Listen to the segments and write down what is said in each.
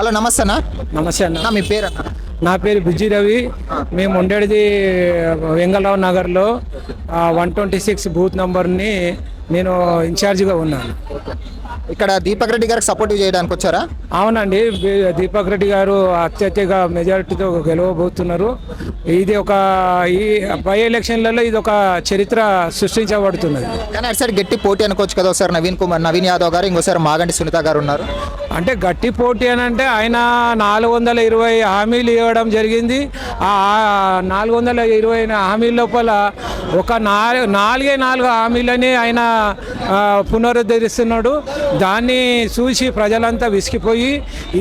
Hello నమస్తే అన్న. నమస్తే అన్న. మీ పేరు అన్న? నా పేరు బుజ్జి రవి. మేము ఉండేది వెంగళరావు నగర్లో వన్ ట్వంటీ సిక్స్ బూత్ నంబర్ని నేను ఇన్ఛార్జిగా ఉన్నాను. ఇక్కడ దీపక్ రెడ్డి గారికి సపోర్ట్ చేయడానికి వచ్చారా? అవునండి. దీపక్ రెడ్డి గారు అత్యధిక మెజారిటీతో గెలవబోతున్నారు. ఇది ఒక ఈ బై ఎలక్షన్లలో ఇది ఒక చరిత్ర సృష్టించబడుతున్నది. కానీ అటు సైడ్ గట్టి పోటీ అనుకోవచ్చు కదా ఒకసారి నవీన్ కుమార్ నవీన్ యాదవ్ గారు ఇంకోసారి మాగంటి సునీత గారు ఉన్నారు. అంటే గట్టి పోటీ అని అంటే ఆయన నాలుగు వందల ఇరవై హామీలు ఇవ్వడం జరిగింది. ఆ నాలుగు వందల ఇరవై హామీల లోపల ఒక నాలుగు నాలుగే నాలుగు హామీలని ఆయన పునరుద్ధరిస్తున్నాడు. దాన్ని చూసి ప్రజలంతా విసిగిపోయి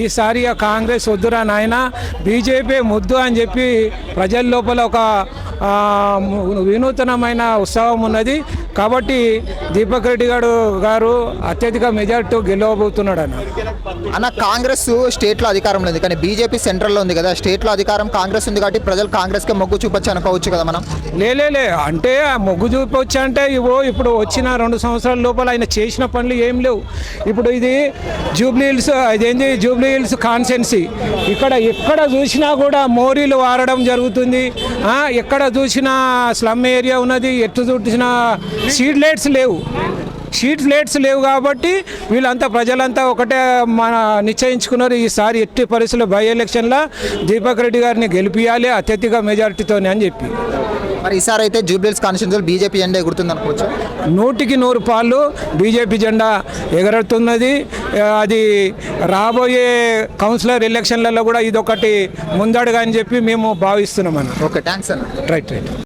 ఈసారి కాంగ్రెస్ వద్దురా నాయన బీజేపీ ముద్దు అని చెప్పి ప్రజల లోపల ఒక వినూతనమైన ఉత్సవం ఉన్నది. కాబట్టి దీపక్ రెడ్డి గారు గారు అత్యధిక మెజార్టీ గెలవబోతున్నాడు అన్న. అన్న కాంగ్రెస్ స్టేట్లో అధికారంలో ఉంది కానీ బీజేపీ సెంట్రల్లో ఉంది కదా. స్టేట్లో అధికారం కాంగ్రెస్ ఉంది కాబట్టి ప్రజలు కాంగ్రెస్కే మొగ్గు చూపొచ్చు అనుకోవచ్చు కదా మనం. లేలే అంటే ఆ మొగ్గు చూపొచ్చు అంటే ఇవో ఇప్పుడు వచ్చిన రెండు సంవత్సరాల లోపల ఆయన చేసిన పనులు ఏం లేవు. ఇప్పుడు ఇది జూబ్లీ హిల్స్ జూబ్లీహిల్స్ జూబ్లీ హిల్స్ కాన్సెన్సీ ఇక్కడ ఎక్కడ చూసినా కూడా మోరీలు వాడడం జరుగుతుంది. ఎక్కడ చూసినా స్లమ్ ఏరియా ఉన్నది ఎటు చూసినా సీడ్ లైట్స్ లేవు. షీట్ ప్లేట్స్ లేవు కాబట్టి వీళ్ళంతా ప్రజలంతా ఒకటే మన నిశ్చయించుకున్నారు. ఈసారి ఎట్టి పరిస్థితుల్లో బై ఎలక్షన్లో దీపక్ రెడ్డి గారిని గెలిపియాలి అత్యధిక మెజారిటీతోనే అని చెప్పి. మరి ఈసారి అయితే జూబ్లీస్ కాన్స్టిట్యూన్సీ బీజేపీ జెండా ఎగురుతుంది అనుకోవచ్చు నూటికి నూరు పాళ్ళు బీజేపీ జెండా ఎగరవుతున్నది ఆ, అది రాబోయే కౌన్సిలర్ ఎలక్షన్లలో కూడా ఇదొకటి ముందడుగా అని చెప్పి మేము భావిస్తున్నాం అన్న. ఓకే థ్యాంక్స్ అన్న. Right right.